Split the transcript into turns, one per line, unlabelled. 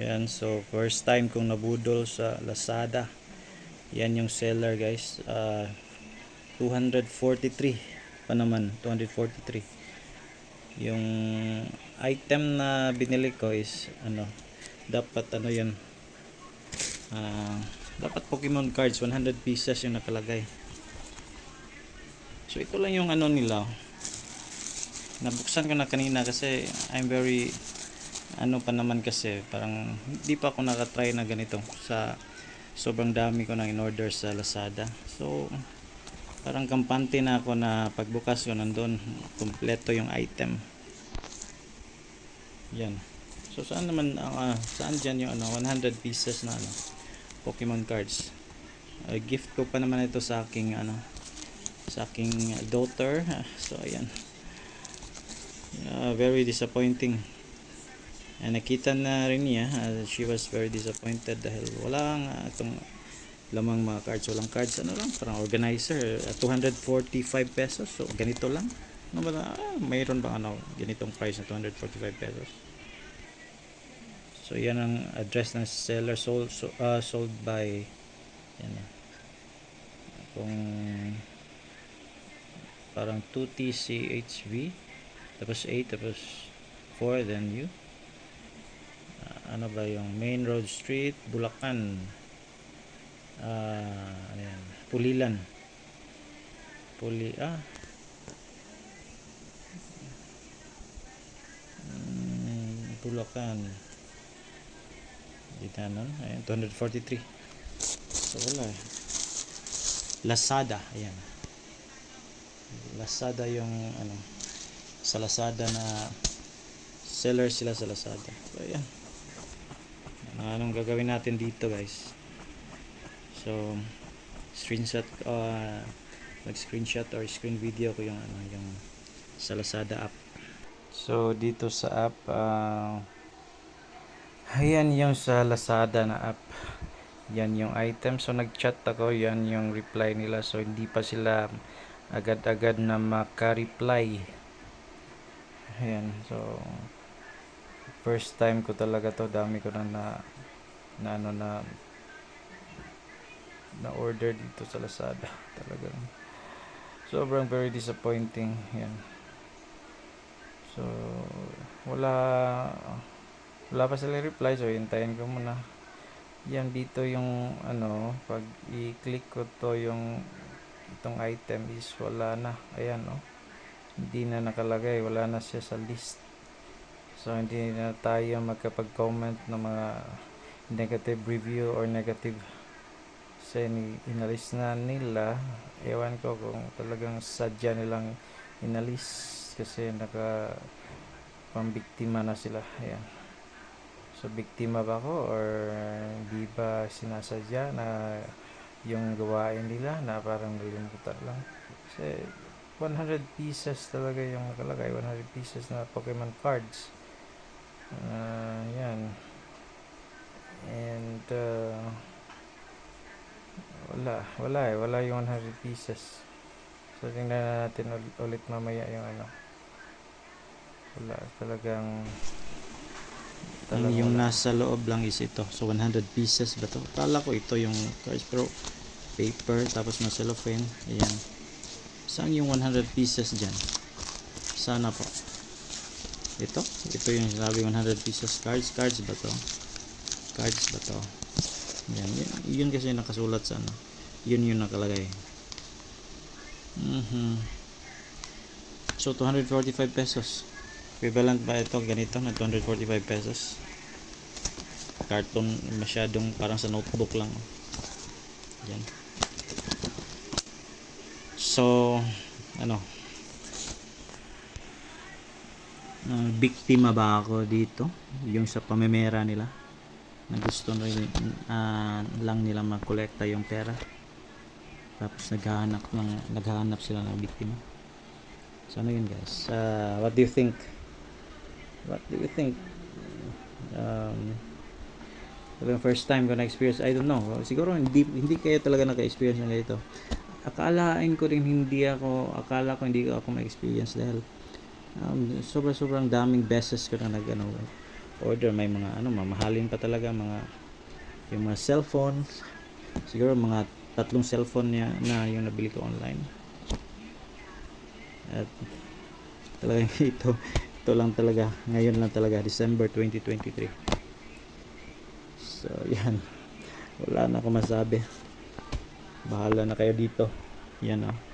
Yan, so first time kong nabudol sa Lazada. Yan yung seller guys. Ah, 243 pa naman, 243. Yung item na binili ko is ano, dapat ano yan. Ah, dapat Pokemon cards 100 pieces yung nakalagay. So ito lang yung ano nila. Nabuksan ko na kanina kasi I'm very ano pa naman kasi parang hindi pa ako nakatry na ganito sa sobrang dami ko nang in-order sa Lazada. So parang kampante na ako na pagbukas ko nandun kumpleto yung item. Yan. So saan naman ah, saan diyan yung ano 100 pieces na ano Pokemon cards. Ah, gift ko pa naman ito sa aking ano sa aking daughter. So ayan. Ah, very disappointing. And nakita na rin niya, ah, she was very disappointed dahil wala nga itong lamang mga cards, walang cards, ano lang, parang organizer, ah, 245 pesos, so ganito lang. Ano ba na, ah, mayroon bang ano, ganitong price na 245 pesos. So yan ang address ng seller sold, so, ah, sold by, yan ah. kung parang 2TCHV, tapos 8, tapos 4, then U. Ano ba yung Main Road Street, Bulacan. Ah, ano yan? Pulilan. Puli, ah. Mm, Bulacan. Dito na, ayan, 243. So, wala eh. Lazada, ayan. Lazada yung, ano, sa Lazada na seller sila sa Lazada. So, ayan. Ano, anong gagawin natin dito, guys? So, screenshot, uh, mag-screenshot or screen video ko yung, ano, yung sa Lazada app. So, dito sa app, uh, ayan yung sa Lazada na app. Yan yung item. So, nag-chat ako. Yan yung reply nila. So, hindi pa sila agad-agad na maka-reply. Ayan. So, first time ko talaga to. Dami ko na na, na ano na na order dito sa Lazada. Talagang sobrang very disappointing. Yan. So, wala wala pa sila reply. So, hintayin ko muna yan dito yung ano pag i-click ko to yung itong item is wala na ayan oh hindi na nakalagay wala na siya sa list so hindi na tayo magkapag-comment ng mga negative review or negative kasi inalis na nila ewan ko kung talagang sadya nilang inalis kasi naka pambiktima na sila ayan So, biktima ba ako or di ba sinasadya na yung gawain nila na parang nalimutan lang. Kasi 100 pieces talaga yung nakalagay. 100 pieces na Pokemon cards. Ah, yan. And uh, wala. Wala eh. Wala yung 100 pieces. So, tingnan natin ul- ulit mamaya yung ano. Wala. Talagang
Talagang
yung
wala.
nasa loob lang is ito. So 100 pieces ba to? Kala ko ito yung cards pero paper tapos may cellophane. Ayan. Saan yung 100 pieces dyan? Sana po. Ito? Ito yung sinabi 100 pieces cards. Cards ba to? Cards ba to? Yan. Yun, yun kasi nakasulat sa ano. Yun yung nakalagay. Mhm. So 245 pesos. Equivalent ba ito ganito na 245 pesos? Carton masyadong parang sa notebook lang. Yan. So, ano? Uh, biktima ba ako dito? Yung sa pamemera nila? Na gusto na rin, ah, lang nila makolekta yung pera. Tapos naghahanap ng naghahanap sila ng biktima. So ano yun guys? Uh, what do you think? What do you think? Um, yung first time ko na-experience, I don't know. Siguro hindi hindi kayo talaga naka-experience ng ganito. Akalain ko rin hindi ako, akala ko hindi ko ako ma-experience dahil um, sobra-sobrang daming beses ko na nag ano, order. May mga ano mamahalin pa talaga mga yung mga cellphone siguro mga tatlong cellphone niya na yung nabili ko online. At talaga ito ito lang talaga. Ngayon lang talaga December 2023 so yan. Wala na ako masabi. Bahala na kayo dito. Yan oh